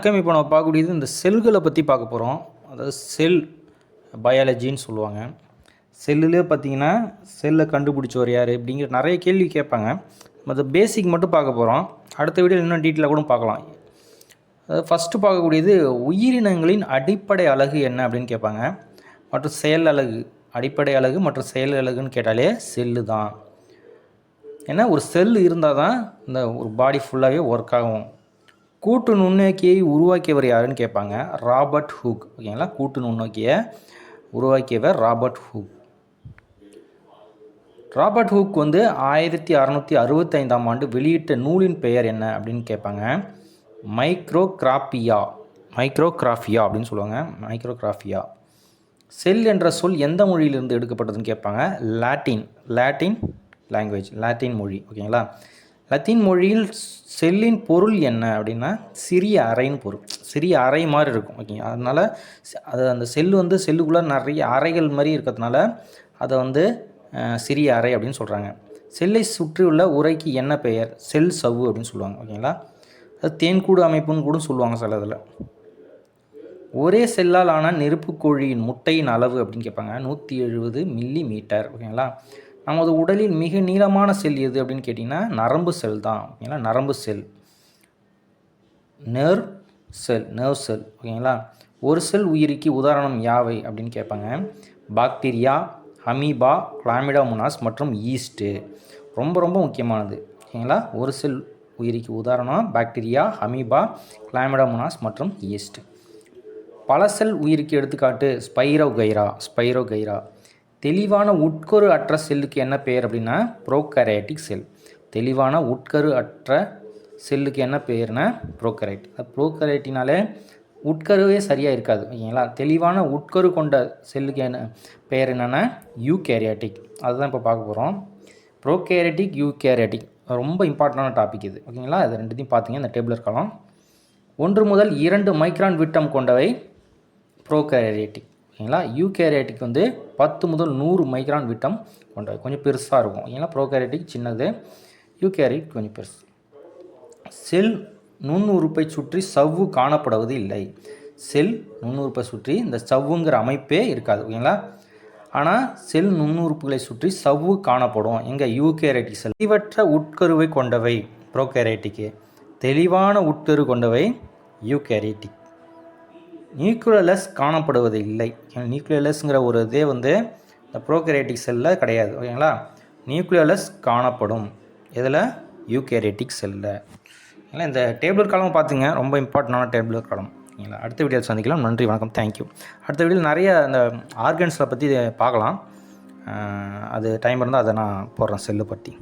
வணக்கம் இப்போ நம்ம பார்க்கக்கூடியது இந்த செல்களை பற்றி பார்க்க போகிறோம் அதாவது செல் பயாலஜின்னு சொல்லுவாங்க. செல்லுலேயே பார்த்தீங்கன்னா செல்லை கண்டுபிடிச்சவர் யார் அப்படிங்கிற நிறைய கேள்வி கேட்பாங்க. அது பேசிக் மட்டும் பார்க்க போகிறோம் அடுத்த வீடியோ இன்னும் டீட்டெயிலாக கூட பார்க்கலாம். அதாவது ஃபஸ்ட்டு பார்க்கக்கூடியது உயிரினங்களின் அடிப்படை அழகு என்ன அப்படின்னு கேட்பாங்க. மற்றும் செயல் அழகு அடிப்படை அழகு மற்றும் செயல் அழகுன்னு கேட்டாலே செல்லு தான். ஏன்னா ஒரு செல் இருந்தால் தான் இந்த ஒரு பாடி ஃபுல்லாகவே ஒர்க் ஆகும். கூட்டு நுண்ணோக்கியை உருவாக்கியவர் யாருன்னு கேட்பாங்க? Robert Hooke. ஓகேங்களா? கூட்டு நுண்ணோக்கியை உருவாக்கியவர் ராபர்ட் ஹூக். ராபர்ட் ஹூக் வந்து ஆயிரத்தி அறநூற்றி அறுபத்தைந்தாம் ஆண்டு வெளியிட்ட நூலின் பெயர் என்ன அப்படின்னு கேட்பாங்க? மைக்ரோகிராபியா மைக்ரோகிராஃபியா அப்படின்னு சொல்லுவாங்க. மைக்ரோகிராஃபியா. செல் என்ற சொல் எந்த மொழியிலிருந்து எடுக்கப்பட்டதுன்னு கேட்பாங்க? லாட்டின். லாட்டின் லாங்குவேஜ் லாட்டின் மொழி. ஓகேங்களா? லத்தீன் மொழியில் செல்லின் பொருள் என்ன அப்படின்னா சிறிய அறைன்னு பொருள். சிறிய அறை மாதிரி இருக்கும் ஓகேங்க அதனால் அது அந்த செல்லு வந்து செல்லுக்குள்ளே நிறைய அறைகள் மாதிரி இருக்கிறதுனால அதை வந்து சிறிய அறை அப்படின்னு சொல்கிறாங்க செல்லை சுற்றியுள்ள உரைக்கு என்ன பெயர்? செல் சவ்வு அப்படின்னு சொல்லுவாங்க ஓகேங்களா அது தேன்கூடு அமைப்புன்னு கூட சொல்லுவாங்க சில இதில். ஒரே செல்லால் ஆன நெருப்புக்கோழியின் முட்டையின் அளவு அப்படின்னு கேட்பாங்க நூற்றி எழுபது மில்லி மீட்டர் ஓகேங்களா நமது உடலில் மிக நீளமான செல் எது அப்படின்னு கேட்டிங்கன்னா நரம்பு செல் தான். ஓகேங்களா? நரம்பு செல். நெர்வ் செல் நர்வ் செல். ஓகேங்களா? ஒரு செல் உயிரிக்கு உதாரணம் யாவை அப்படின்னு கேட்பாங்க. பாக்டீரியா அமீபா கிளாமிடாமுனாஸ் மற்றும் ஈஸ்ட்டு. ரொம்ப ரொம்ப முக்கியமானது. ஓகேங்களா? ஒரு செல் உயிரிக்கு உதாரணம் பாக்டீரியா அமீபா கிளாமிடாமுனாஸ் மற்றும் ஈஸ்ட் பல செல் உயிருக்கு எடுத்துக்காட்டு ஸ்பைரோகைரா ஸ்பைரோகைரா. தெளிவான உட்கரு அற்ற செல்லுக்கு என்ன பெயர் அப்படின்னா? ப்ரோகரேட்டிக் செல். தெளிவான உட்கரு அற்ற செல்லுக்கு என்ன பெயர்னா? ப்ரோக்கரைட் ப்ரோகரேட்டினாலே உட்கருவே சரியாக இருக்காது. ஓகேங்களா தெளிவான உட்கரு கொண்ட செல்லுக்கு என்ன பெயர் என்னென்னா? யூகேரியாட்டிக். அதுதான் இப்போ பார்க்க போகிறோம் ப்ரோகேரட்டிக் யூகேரியாட்டிக். ரொம்ப இம்பார்ட்டண்டான டாபிக் இது. ஓகேங்களா? அது ரெண்டுத்தையும் பார்த்தீங்க இந்த டேபிள் இருக்கலாம். ஒன்று முதல் இரண்டு மைக்ரான் விட்டம் கொண்டவை ப்ரோகேரியாட்டிக் ஓகேங்களா? யூகேரியாட்டிக் வந்து பத்து முதல் நூறு மைக்ரான் விட்டம் கொண்டது. கொஞ்சம் பெருசாக இருக்கும். ஓகேங்களா ப்ரோகேரியாட்டிக் சின்னது. யூகேரியாட்டிக் கொஞ்சம் பெருசு. செல் நுண்ணுறுப்பை சுற்றி சவ்வு காணப்படுவது இல்லை. செல் நுண்ணுறுப்பை சுற்றி இந்த சவ்வுங்கிற அமைப்பே இருக்காது. ஓகேங்களா? ஆனால் செல் நுண்ணுறுப்புகளை சுற்றி சவ்வு காணப்படும். எங்கே யூகேரேட்டிக் செல் தெளிவற்ற உட்கருவை கொண்டவை ப்ரோகேரேட்டிக்கு தெளிவான உட்கரு கொண்டவை யூகேரேட்டிக் நியூக்ளியலஸ் காணப்படுவது இல்லை. நியூக்ளியலஸ்ங்கிற ஒரு இதே வந்து இந்த ப்ரோகேரேட்டிக் செல்லில் கிடையாது. ஓகேங்களா? நியூக்ளியலஸ் காணப்படும். இதில் யூகேரேட்டிக் செல்லில் இல்லை இந்த டேபிள் காலம் பார்த்துங்க ரொம்ப இம்பார்ட்டண்டான டேபிள் காலம். ஓகேங்களா? அடுத்த வீடியோ சந்திக்கலாம். நன்றி வணக்கம். தேங்க்யூ அடுத்த வீடியோ நிறைய அந்த ஆர்கன்ஸை பற்றி பார்க்கலாம். அது டைம் இருந்தால் அதை நான் போடுறேன் செல்லு பற்றி